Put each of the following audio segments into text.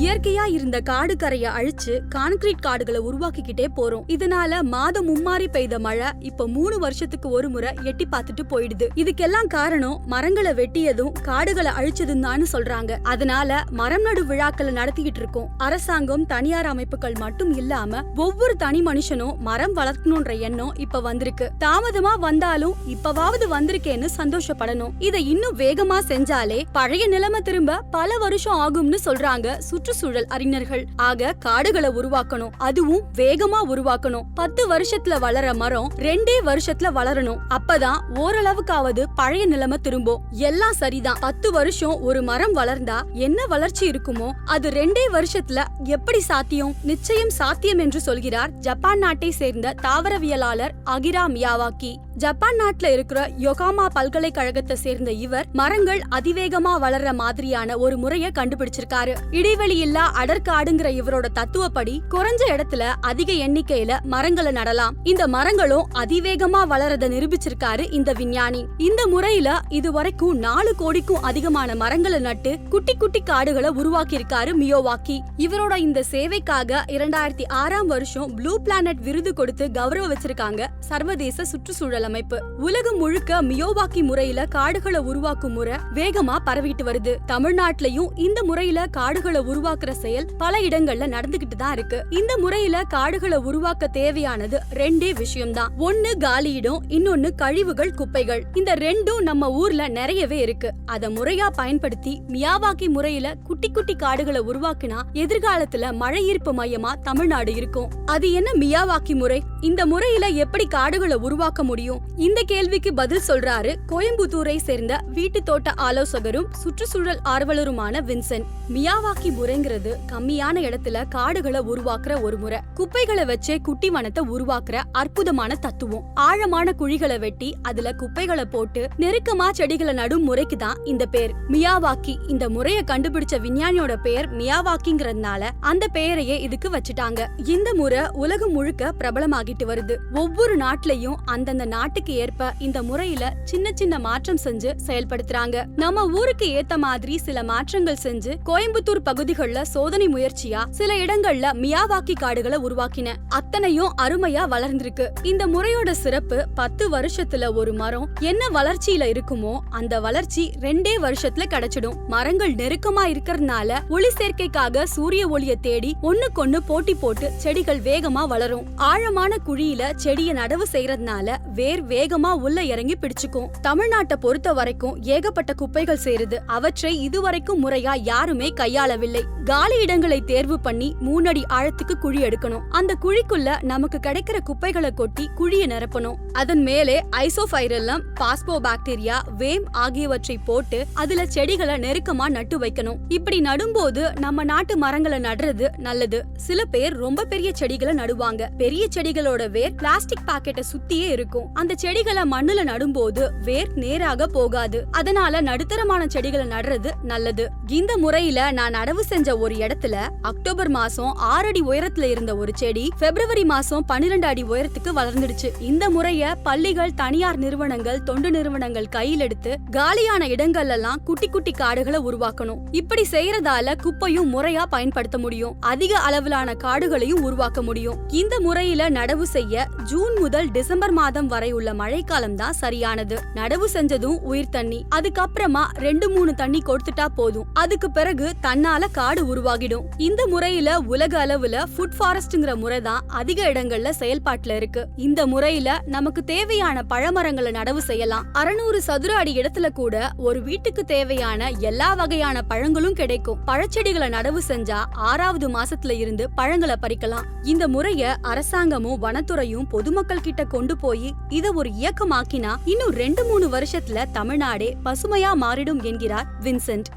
இயற்கையா இருந்த காடு கரைய அழிச்சு கான்கிரீட் காடுகளை உருவாக்கிக்கிட்டே போறோம். இதனால மாதம் மும்மாரி பெய்த மழை இப்ப மூணு வருஷத்துக்கு ஒரு முறை எட்டி பார்த்துட்டு போயிடுது. இதுக்கெல்லாம் காரணம் மரங்களை வெட்டியதும் காடுகளை அழிச்சதும் தான் சொல்றாங்க. அதனால மரம் நடு விழாக்களை நடத்திக்கிட்டு இருக்கோம். அரசாங்கம் தனியார் அமைப்புகள் மட்டும் இல்லாம ஒவ்வொரு தனி மனுஷனும் மரம் வளர்க்கணும்ன்ற எண்ணம் இப்ப வந்திருக்கு. தாமதமா வந்தாலும் இப்பவாவது வந்திருக்கேன்னு சந்தோஷப்படணும். இதை இன்னும் வேகமா செஞ்சாலே பழைய நிலைமை திரும்ப பல வருஷம் ஆகும்னு சொல்றாங்க சுற்றுச்சூழல் அறிஞர்கள். ஆக காடுகளை உருவாக்கணும். அதுவும் வேகமா உருவாக்கணும். பத்து வருஷத்துல வளர மரம் ரெண்டே வருஷத்துல வளரணும். அப்பதான் ஓரளவுக்காவது பழைய நிலைமை திரும்பும். எல்லாம் சரிதான். பத்து வருஷம் ஒரு மரம் வளர்ந்தா என்ன வளர்ச்சி இருக்குமோ அது ரெண்டே வருஷத்துல எப்படி சாத்தியம்? நிச்சயம் சாத்தியம் என்று சொல்கிறார் ஜப்பான் நாட்டை சேர்ந்த தாவரவியலாளர் அகிரா மியாவாக்கி. ஜப்பான் நாட்டுல இருக்கிற யோகாமா பல்கலைக்கழகத்தை சேர்ந்த இவர் மரங்கள் அதிவேகமா வளர்ற மாதிரியான ஒரு முறைய கண்டுபிடிச்சிருக்காரு. இடைவெளி இல்லா அடற்காடுங்கிற இவரோட தத்துவப்படி குறைஞ்ச இடத்துல அதிக எண்ணிக்கையில மரங்களை நடலாம். இந்த மரங்களும் அதிவேகமா வளரத நிரூபிச்சிருக்காரு இந்த விஞ்ஞானி. இந்த முறையில இதுவரைக்கும் நாலு கோடிக்கும் அதிகமான மரங்களை நட்டு குட்டி குட்டி காடுகளை உருவாக்கி இருக்காரு மியோவாக்கி. இவரோட இந்த சேவைக்காக இரண்டாயிரத்தி ஆறாம் வருஷம் ப்ளூ பிளானட் விருது கொடுத்து கௌரவ வச்சிருக்காங்க சர்வதேச சுற்றுச்சூழல் அமைப்பு. உலகம் முழுக்க மியோவாக்கி முறையில காடுகளை உருவாக்கும் முறை வேகமா பரவிட்டு வருது. தமிழ்நாட்டிலையும் இந்த முறையில காடுகளை உருவாக்குற செயல் பல இடங்கள்ல நடந்துகிட்டு தான் இருக்கு. இந்த முறையில காடுகளை உருவாக்க தேவையானது ரெண்டே விஷயம்தான். ஒண்ணு காலி இன்னொன்னு கழிவுகள் குப்பைகள். இந்த ரெண்டும் நம்ம ஊர்ல நிறையவே இருக்கு. அத முறையா பயன்படுத்தி மியாவாக்கி முறையில குட்டி குட்டி காடுகளை உருவாக்கினா எதிர்காலத்துல மழை ஈர்ப்பு மையமா தமிழ்நாடு இருக்கும். அது என்ன மியாவாக்கி முறை? இந்த முறையில எப்படி காடுகளை உருவாக்க முடியும்? இந்த கேள்விக்கு பதில் சொல்றாரு கோயம்புத்தூரை சேர்ந்த வீட்டு தோட்ட ஆலோசகரும் சுற்றுச்சூழல் ஆர்வலருமான வின்சென்ட் மியாவாக்கி முறைங்கிறது கம்மியான இடத்துல காடுகளை உருவாக்குற ஒரு முறை. குப்பைகளை வச்சே குட்டி வனத்தை உருவாக்குற அற்புதமான தத்துவம். ஆழமான குழிகளை வெட்டி அதுல குப்பைகளை போட்டு நெருக்கமா செடிகளை நடும் முறைக்கு தான் இந்த பேர். மியாவாக்கி இந்த முறையை கண்டுபிடிச்ச விஞ்ஞானியோட பெயர் மியாவாக்கிங்கிறதுனால அந்த பெயரையே இதுக்கு வச்சுட்டாங்க. இந்த முறை உலகம் முழுக்க பிரபலமாகிட்டு வருது. ஒவ்வொரு நாட்டிலையும் அந்தந்த நாட்டுக்கு ஏற்ப இந்த முறையில சின்ன சின்ன மாற்றம் செஞ்சு செயல்படுத்துறாங்க. நம்ம ஊருக்கு ஏத்த மாதிரி சில மாற்றங்கள் செஞ்சு கோயம்புத்தூர் பகுதிகள்ல சோதனை முயற்சியா சில இடங்கள்ல மியாவாக்கி காடுகளை உருவாக்கின. அத்தனையும் அருமையா வளர்ந்திருக்கு. இந்த முறையோட சிறப்பு பத்து வருஷத்துல ஒரு மரம் என்ன வளர்ச்சியில இருக்குமோ அந்த வளர்ச்சி ரெண்டே வருஷத்துல கிடைச்சிடும். மரங்கள் நெருக்கமா இருக்கறதுனால ஒளி சேர்க்கைக்காக சூரிய ஒளிய தேடி ஒண்ணுக்கொண்ணு போட்டி போட்டு செடிகள் வேகமா வளரும். ஆழமான குழியில செடியை நடவு செய்யறதுனால வேர் வேகமா உள்ள இறங்கி பிடிச்சுக்கும். தமிழ்நாட்டை பொறுத்த வரைக்கும் ஏகப்பட்ட குப்பைகள் சேருது. அவற்றை இதுவரைக்கும் முறையா யாருமே கையாளவில்லை. காலி இடங்களை தேர்வு பண்ணி மூணடி ஆழத்துக்கு குழி எடுக்கணும். அந்த குழிக்குள்ள நமக்கு கிடைக்கிற குப்பைகளை கொட்டி குழியை நிரப்பணும். அதன் மேலே ஐசோபைரல்லம் பாஸ்போ பாக்டீரியா வேம் ஆகியவற்றை போட்டு அதுல செடிகளை நெருக்கமா நட்டு வைக்கணும். இப்படி நடும்போது நம்ம நாட்டு மரங்களை நடுறது நல்லது. சில பேர் ரொம்ப பெரிய செடிகளை நடுவாங்க. பெரிய செடிகளோட வேர் பிளாஸ்டிக் பாக்கெட்டை சுத்தியே இருக்கும். அந்த செடிகளை மண்ணுல நடும்போது வேர் நேராக போகாது. அதனால நடுத்தரமான செடிகளை நடுறது நல்லது. இந்த முறையில நான் நடவு செஞ்ச ஒரு இடத்துல அக்டோபர் மாசம் ஆறு அடி உயரத்துல இருந்த ஒரு செடி பிப்ரவரி மாசம் பன்னிரண்டு அடி உயரத்துக்கு வளர்ந்துடுச்சு. இந்த முறைய பள்ளிகள் தனியார் நிறுவனங்கள் தொண்டு நிறுவனங்கள் கையில் எடுத்து காலியான இடங்கள் எல்லாம் குட்டி குட்டி காடுகளை உருவாக்கணும். இப்படி செய்யறதால குப்பையும் முறையா பயன்படுத்த முடியும். அதிக அளவிலான காடுகளையும் உருவாக்க முடியும். இந்த முறையில நடவு செய்ய ஜூன் முதல் டிசம்பர் மாதம் வரை வரை உள்ள மழைக்காலம் தான் சரியானது. நடவு செஞ்சதும் உயிர் தண்ணி. அதுக்கப்புறமா ரெண்டு மூணு தண்ணி கொடுத்துட்டா போதும். அதுக்கு பிறகு தன்னால காடு உருவாகிடும். இந்த முறையில உலக அளவுல ஃபுட் ஃபாரஸ்ட்ங்கிற முறை தான் அதிக இடங்கள்ல செயல்பாட்டுல இருக்கு. இந்த முறையில நமக்கு தேவையான பழமரங்களை நடவு செய்யலாம். அறுநூறு சதுர அடி இடத்துல கூட ஒரு வீட்டுக்கு தேவையான எல்லா வகையான பழங்களும் கிடைக்கும். பழச்செடிகளை நடவு செஞ்சா ஆறாவது மாசத்துல இருந்து பழங்களை பறிக்கலாம். இந்த முறைய அரசாங்கமும் வனத்துறையும் பொதுமக்கள் கிட்ட கொண்டு போய் இத ஒரு இயக்கமாக்கினா இன்னும் ரெண்டு மூணு வருஷத்துல தமிழ்நாடே பசுமையா மாறிடும் என்கிறார் வின்சென்ட்.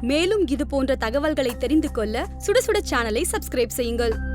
மேலும் இது போன்ற தகவல்களை தெரிந்து கொள்ள சுட சுட சேனலை சப்ஸ்கிரைப் செய்யுங்கள்.